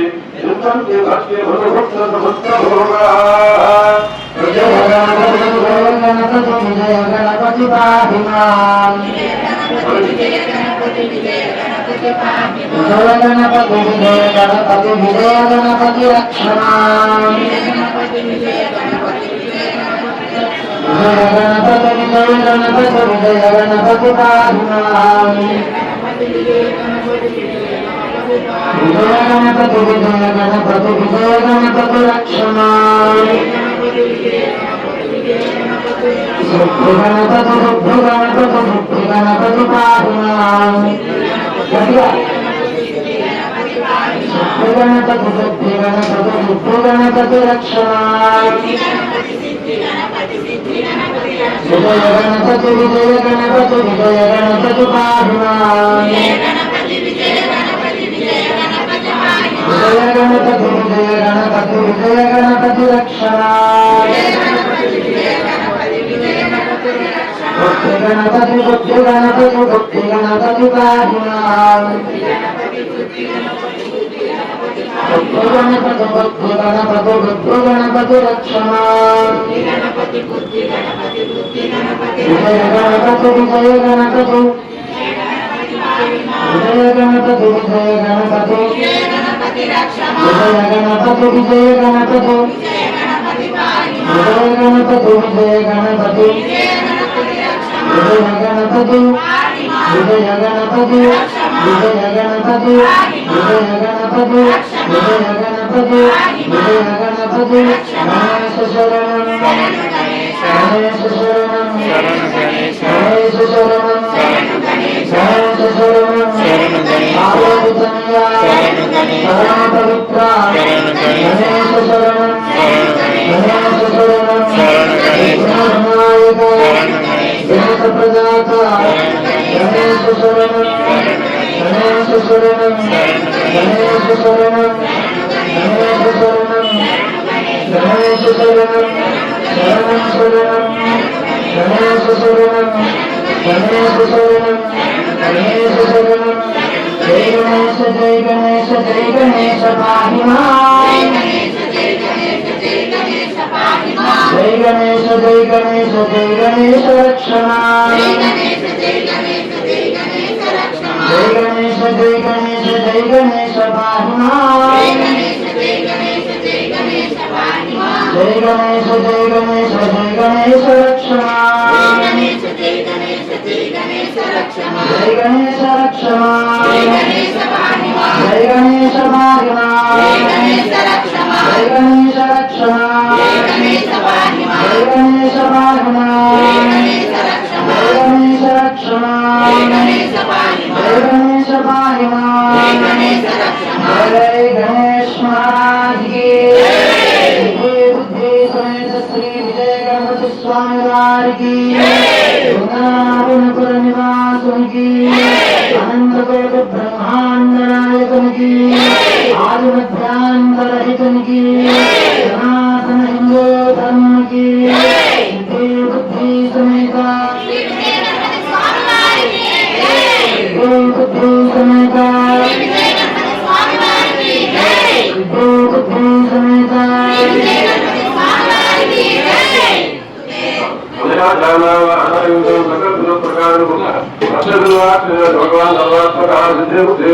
युद्धं देवस्य भगवत्स समस्त भोगा जय गणपति जय गणपति पाहिमान् जय गणपति विजय गणपति विजय गणपति रक्षमान् जय गणपति विजय गणपति विजय गणपति पाहिमान् గణపతి పాహి విజయ గణపతి విజయ గణపతి విజయ గణపతి రక్షమాం గణపతి విజయ గణపతి విజయ గణపతి రక్షణ భక్తి గణపతి భక్తి గణపతి భక్తి గణపతి పాహినా భక్తి గణపతి భక్తి గణపతి భక్తి గణపతి రక్షణ విజయ గణపతి విజయ గణపతి విజయ గణపతి విజయ గణపతి విజయ గణపతి విజయ గణపతి. విజయ గణపతి విజయ గణపతి విజయ గణపతి. విజయ గణపతి విజయ గణపతి. విజయ గణపతి. విజయ గణపతి. విజయ గణపతి. గణేశ శరణం. గణేశ. శరణం. గణేశ శరణం. మహాపవిత్ర మహాసుశరణం మహాసుశరణం విఘ్ననాయక విఘ్నప్రదాత మహాసుశరణం మహాసుశరణం మహాసుశరణం మహాసుశరణం మహాసుశరణం శరణం. శరణం మహాసుశరణం మహాసుశరణం మహాసుశరణం దైవమాస దైవ जय गणेश पाहिमाय जय गणेश जय गणेश जय गणेश रक्षणाय जय गणेश जय गणेश जय गणेश पाहिमाय जय गणेश जय गणेश जय गणेश స్వామి వారికి గుణాగుణకుల నివాసునికి అనంతకోట బ్రహ్మాండ నాయకునికి ఆది మధ్యాంతరహితునికి సనాతన హిందూ ధర్మకి సమేత. బుద్ధి భగవాన్ సర్వాత్మకార సిద్ధి బుద్ధి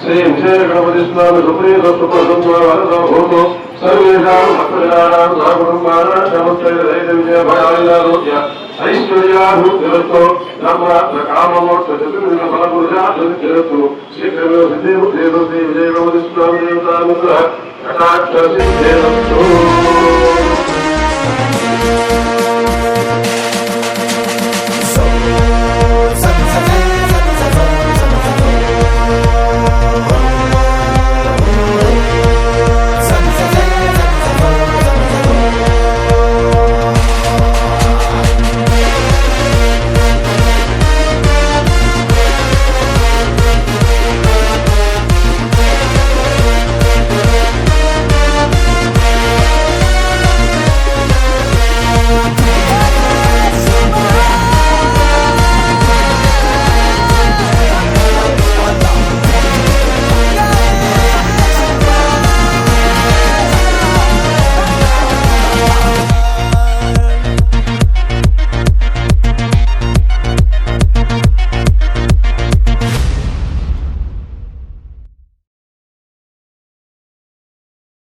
శ్రీ విజయ గణపతి స్వామి సుప్రీత సుప్రసంతో సర్వేషాం భక్తజనానాం సకుటుంబానాం నమస్తే దైత విజయ భయారోగ్య ఐశ్వర్యాభివృద్ధిరస్తో ధర్మాత్మ కామమోక్ష చతుర్విధ ఫలపురుషాభివృద్ధిరస్తో శీఘ్రమే సిద్ధి బుద్ధి శ్రీ విజయ గణపతి స్వామి దేవతానుగ్రహ కటాక్ష